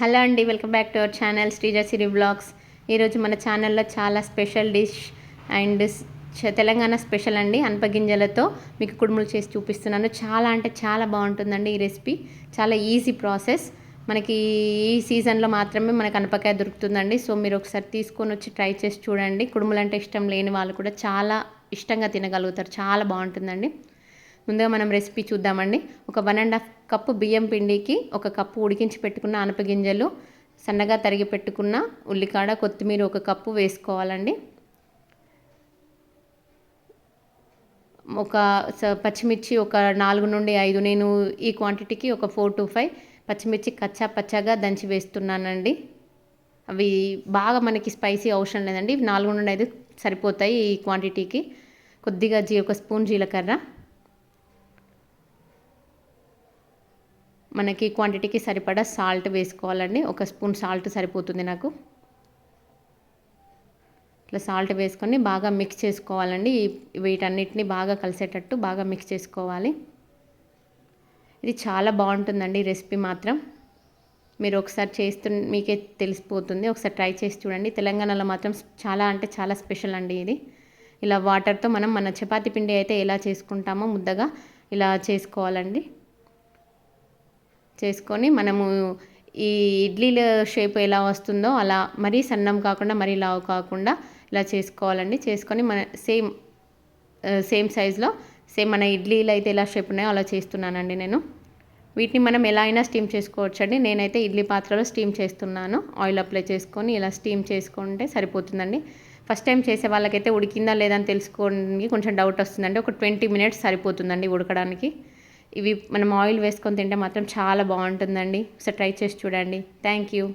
Hello అండి welcome back to our channel Sreeja Siri blogs. ఈరోజు మన ఛానల్లో చాలా special dish and Telangana special అండి అనపగింజలతో మీకు కుడుములు చేసి చూపిస్తున్నాను. చాలా అంటే చాలా బాగుంటుందండి ఈ రెసిపీ. చాలా ఈజీ ప్రాసెస్. మనకి ఈ సీజన్లో మాత్రమే మనకు అనపకాయ దొరుకుతుందండి. సో మీరు ఒకసారి తీసుకొని వచ్చి ట్రై చేసి చూడండి. కుడుములు అంటే ఇష్టం లేని వాళ్ళు కూడా చాలా ఇష్టంగా తినగలుగుతారు. చాలా బాగుంటుందండి. ముందుగా మనం రెసిపీ చూద్దామండి. ఒక వన్ అండ్ హాఫ్ కప్పు బియ్యం పిండికి ఒక కప్పు ఉడికించి పెట్టుకున్న అనపగింజలు సన్నగా తరిగి పెట్టుకున్న ఉల్లికాడ కొత్తిమీర ఒక కప్పు వేసుకోవాలండి. ఒక స- పచ్చిమిర్చి ఒక నాలుగు నుండి ఐదు నేను ఈ క్వాంటిటీకి ఒక ఫోర్ టు ఫైవ్ పచ్చిమిర్చి కచ్చా పచ్చాగా దంచి వేస్తున్నానండి. అవి బాగా మనకి స్పైసీ అవసరం లేదండి. నాలుగు నుండి ఐదు సరిపోతాయి ఈ క్వాంటిటీకి కొద్దిగా జీ ఒక స్పూన్ జీలకర్ర మనకి క్వాంటిటీకి సరిపడా సాల్ట్ వేసుకోవాలండి. ఒక స్పూన్ సాల్ట్ సరిపోతుంది నాకు. ఇట్లా సాల్ట్ వేసుకొని బాగా మిక్స్ చేసుకోవాలండి. వీటన్నిటిని బాగా కలిసేటట్టు బాగా మిక్స్ చేసుకోవాలి. ఇది చాలా బాగుంటుందండి రెసిపీ మాత్రం. మీరు ఒకసారి చేస్తు మీకే తెలిసిపోతుంది. ఒకసారి ట్రై చేసి చూడండి. తెలంగాణలో మాత్రం చాలా అంటే చాలా స్పెషల్ అండి ఇది. ఇలా వాటర్తో మనం మన చపాతీ పిండి అయితే ఎలా చేసుకుంటామో ముద్దగా ఇలా చేసుకోవాలండి. చేసుకొని మనము ఈ ఇడ్లీల షేప్ ఎలా వస్తుందో అలా మరీ సన్నం కాకుండా మరీ లావు కాకుండా ఇలా చేసుకోవాలండి. చేసుకొని మన సేమ్ సేమ్ సైజులో సేమ్ మన ఇడ్లీలు అయితే ఎలా షేప్ ఉన్నాయో అలా చేస్తున్నానండి నేను. వీటిని మనం ఎలా అయినా స్టీమ్ చేసుకోవచ్చండి. నేనైతే ఇడ్లీ పాత్రలో స్టీమ్ చేస్తున్నాను. ఆయిల్ అప్లై చేసుకొని ఇలా స్టీమ్ చేసుకుంటే సరిపోతుందండి. ఫస్ట్ టైం చేసే వాళ్ళకైతే ఉడికిందా లేదా అని తెలుసుకోవడానికి కొంచెం డౌట్ వస్తుందండి. ఒక ట్వంటీ మినిట్స్ సరిపోతుందండి ఉడకడానికి. ఇవి మనం ఆయిల్ వేసుకొని తింటే మాత్రం చాలా బాగుంటుందండి. ఒకసారి ట్రై చేసి చూడండి. Thank you